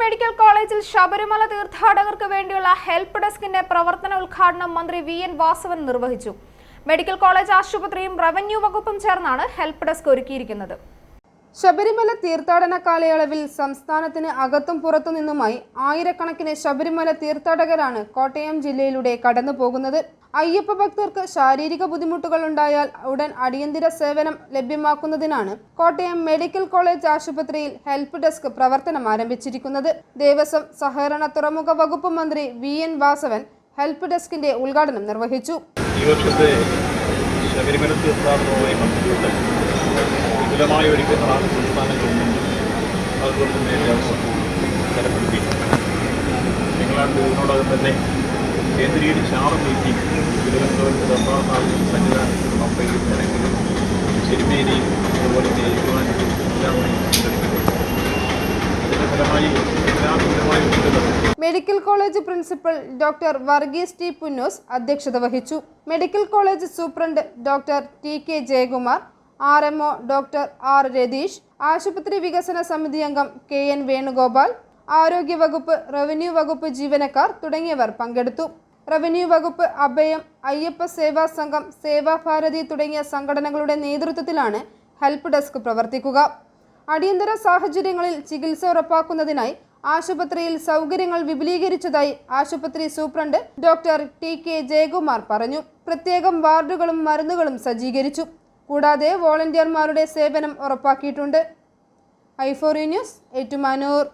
Medical കോളേജിൽ ശബരിമല തീർത്ഥാടകർക്ക് വേണ്ടിയുള്ള ഹെൽപ്പ് ഡെസ്കിന്റെ പ്രവർത്തന ഉദ്ഘാടനം മന്ത്രി വി എൻ വാസവൻ നിർവഹിച്ചു. മെഡിക്കൽ കോളേജ് ആശുപത്രിയും റവന്യൂ വകുപ്പും ചേർന്നാണ് ഹെൽപ്പ് ഡെസ്ക് ഒരുക്കിയിരിക്കുന്നത്. ശബരിമല തീർത്ഥാടന കാലയളവിൽ സംസ്ഥാനത്തിന് അകത്തും പുറത്തു നിന്നുമായി ആയിരക്കണക്കിന് ശബരിമല തീർത്ഥാടകരാണ് കോട്ടയം ജില്ലയിലൂടെ കടന്നു പോകുന്നത്. അയ്യപ്പ ഭക്തർക്ക് ശാരീരിക ബുദ്ധിമുട്ടുകൾ ഉണ്ടായാൽ ഉടൻ അടിയന്തര സേവനം ലഭ്യമാക്കുന്നതിനാണ് കോട്ടയം മെഡിക്കൽ കോളേജ് ആശുപത്രിയിൽ ഹെൽപ്പ് ഡെസ്ക് പ്രവർത്തനം ആരംഭിച്ചിരിക്കുന്നത്. ദേവസ്വം സഹകരണ തുറമുഖ വകുപ്പ് മന്ത്രി വി എൻ വാസവൻ ഹെൽപ്പ് ഡെസ്കിന്റെ ഉദ്ഘാടനം നിർവഹിച്ചു. വിപുലമായ ഒരുക്കങ്ങളാണ് സംസ്ഥാന ഗവൺമെന്റ് അതുപോലെ തന്നെ ദേവസ്വം തലപ്പെടുത്തിയിട്ടുള്ളത് നിങ്ങളാണ്ട് ഇതിനോടകം തന്നെ കേന്ദ്രീകരിച്ച് ആറ് മീറ്റിംഗ് തിരുവനന്തപുരത്ത് ദർബാറിലും സന്നിധാനത്തും പമ്പയിലും നിലയ്ക്കലും ശരിമേരിയും അതുപോലെ ഫലമായി എല്ലാ വിപുലമായ ഒരുക്കങ്ങളും medical college principal doctor Varghese T Punnose അധ്യക്ഷത വഹിച്ചു. Medical college superintendent doctor T K Jayakumar R M O doctor R Ratheesh ആശുപത്രി വികസന സമിതി അംഗം കെ എൻ വേണുഗോപാൽ ആരോഗ്യ വകുപ്പ് റവന്യൂ വകുപ്പ് ജീവനക്കാർ തുടങ്ങിയവർ പങ്കെടുത്തു. റവന്യൂ വകുപ്പ് അഭയം അയ്യപ്പ സേവാ സംഘം സേവാഭാരതി തുടങ്ങിയ സംഘടനകളുടെ നേതൃത്വത്തിലാണ് ഹെൽപ്പ് ഡെസ്ക് പ്രവർത്തിക്കുക. അടിയന്തര സാഹചര്യങ്ങളിൽ ചികിത്സ ഉറപ്പാക്കുന്നതിനായി ആശുപത്രിയിൽ സൗകര്യങ്ങൾ വിപുലീകരിച്ചതായി ആശുപത്രി superintendent doctor T K Jayakumar പറഞ്ഞു. പ്രത്യേകം വാർഡുകളും മരുന്നുകളും സജ്ജീകരിച്ചു. കൂടാതെ വോളണ്ടിയർമാരുടെ സേവനം ഉറപ്പാക്കിയിട്ടുണ്ട്. ഐഫോറി ന്യൂസ് ഏറ്റുമാനൂർ.